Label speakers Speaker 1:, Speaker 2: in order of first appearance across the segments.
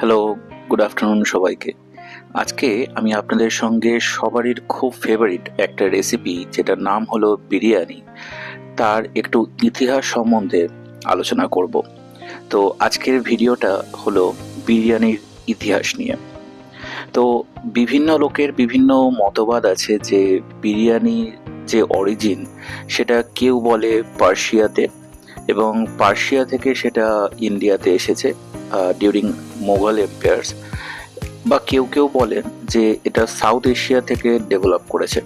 Speaker 1: Hello good afternoon সবাইকে। আজকে আমি আপনাদের সঙ্গে সবারই খুব ফেভারিট একটা রেসিপি যেটার নাম হলো বিরিয়ানি। তার একটু ইতিহাস সম্বন্ধে আলোচনা করব। তো আজকের ভিডিওটা হলো বিরিয়ানির ইতিহাস নিয়ে। তো বিভিন্ন লোকের বিভিন্ন মতবাদ আছে যে বিরিয়ানির যে অরিজিন সেটা কেউ বলে পার্সিয়াতে এবং পার্সিয়া থেকে সেটা ইন্ডিয়াতে এসেছে। ডিউরিং মোগল এম্পায়ার্স বা কেউ কেউ বলেন যে এটা সাউথ এশিয়া থেকে ডেভেলপ করেছে।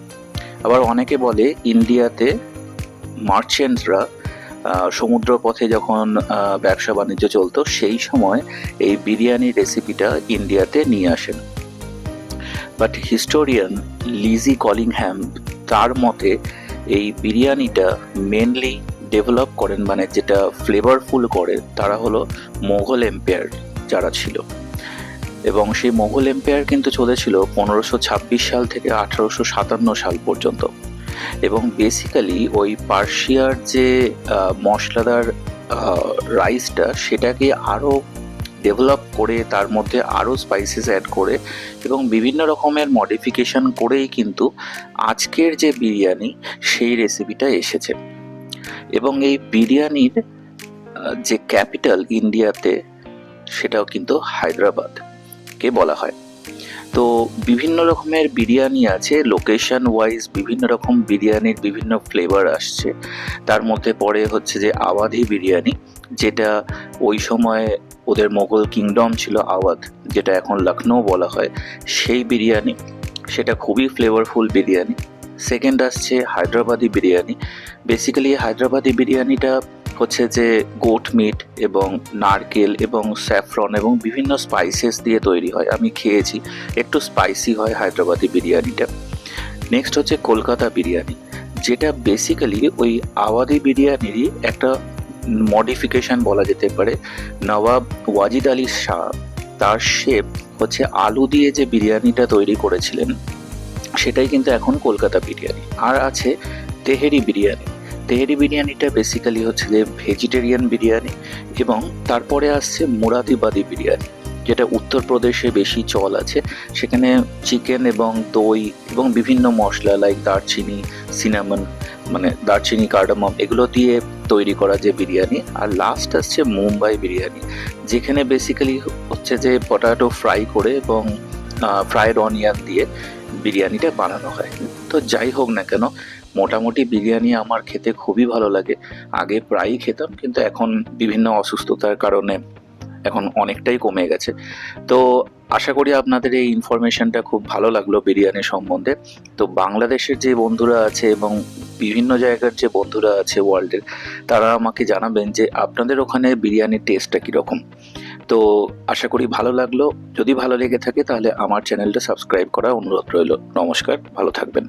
Speaker 1: আবার অনেকে বলে ইন্ডিয়াতে মার্চেন্টরা সমুদ্র পথে যখন ব্যবসা বাণিজ্য চলতো, সেই সময় এই বিরিয়ানি রেসিপিটা ইন্ডিয়াতে নিয়ে আসেন। বাট হিস্টোরিয়ান লিজি কলিংহ্যাম তার মতে এই বিরিয়ানিটা মেনলি ডেভেলপ করেন মানে যেটা ফ্লেভারফুল করে, তারা হলো মোগল এম্পায়ার যারা ছিল। এবং সেই মোগল এম্পায়ার কিন্তু চলেছিল পনেরোশো ছাব্বিশ সাল থেকে আঠারোশো সাতান্ন সাল পর্যন্ত। এবং বেসিক্যালি ওই পার্সিয়ার যে মশলাদার রাইসটা সেটাকে আরও ডেভেলপ করে, তার মধ্যে আরও স্পাইসেস অ্যাড করে এবং বিভিন্ন রকমের মডিফিকেশন করেই কিন্তু আজকের যে বিরিয়ানি, সেই রেসিপিটা এসেছে। এবং এই বিরিয়ানির যে ক্যাপিটাল ইন্ডিয়াতে, সেটাও কিন্তু হায়দ্রাবাদ কে বলা হয়। তো বিভিন্ন রকমের বিরিয়ানি আছে লোকেশন ওয়াইজ বিভিন্ন রকম বিরিয়ানির বিভিন্ন ফ্লেভার আসছে। তার মধ্যে পড়ে হচ্ছে যে আওয়াধি বিরিয়ানি, যেটা ওই সময় ওদের মোগল কিংডম ছিল আওয়াধ, যেটা এখন লখনৌ বলা হয়। সেই বিরিয়ানি, সেটা খুবই ফ্লেভারফুল বিরিয়ানি। সেকেন্ড আসছে হায়দ্রাবাদি বিরিয়ানি। বেসিক্যালি হায়দ্রাবাদি বিরিয়ানিটা হচ্ছে যে গোট মিট এবং নারকেল এবং স্যাফরন এবং বিভিন্ন স্পাইসেস দিয়ে তৈরি হয়। আমি খেয়েছি, একটু স্পাইসি হয় হায়দ্রাবাদি বিরিয়ানিটা। নেক্সট হচ্ছে কলকাতা বিরিয়ানি। যেটা বেসিক্যালি ওই আওয়াদি বিরিয়ানিরই একটা মডিফিকেশন বলা যেতে পারে। নবাব ওয়াজিদ আলী শাহ, তার শেপ হচ্ছে আলু দিয়ে যে বিরিয়ানিটা তৈরি করেছিলেন। সেটাই কিন্তু এখন কলকাতা বিরিয়ানি। আর আছে তেহেরি বিরিয়ানি। তেহেরি বিরিয়ানিটা বেসিক্যালি হচ্ছে যে ভেজিটেরিয়ান বিরিয়ানি এবং তারপরে আসছে মুরাদিবাদি বিরিয়ানি, যেটা উত্তরপ্রদেশে বেশি চল আছে। সেখানে চিকেন এবং দই এবং বিভিন্ন মশলা লাইক দারচিনি সিনামন মানে দারচিনি কার্ডামম এগুলো দিয়ে তৈরি করা যে বিরিয়ানি। আর লাস্ট আসছে মুম্বাই বিরিয়ানি, যেখানে বেসিক্যালি হচ্ছে যে পটাটো ফ্রাই করে এবং ফ্রাইড অনিয়ন দিয়ে বিরিয়ানিটা বানানো হয়। তো যাই হোক না কেন, মোটামুটি বিরিয়ানি আমার খেতে খুবই ভালো লাগে। আগে প্রায়ই খেতাম, কিন্তু এখন বিভিন্ন অসুস্থতার কারণে এখন অনেকটাই কমে গেছে। তো আশা করি আপনাদের এই ইনফরমেশনটা খুব ভালো লাগল বিরিয়ানি সম্বন্ধে। তো বাংলাদেশের যে বন্ধুরা আছে এবং বিভিন্ন জায়গার যে বন্ধুরা আছে ওয়ার্ল্ডের তারা আমাকে জানাবেন যে আপনাদের ওখানে বিরিয়ানির টেস্টটা কীরকম। তো আশা করি ভালো লাগল। যদি ভালো লেগে থাকে তাহলে আমার চ্যানেলটা সাবস্ক্রাইব করার অনুরোধ রইল। নমস্কার, ভালো থাকবেন।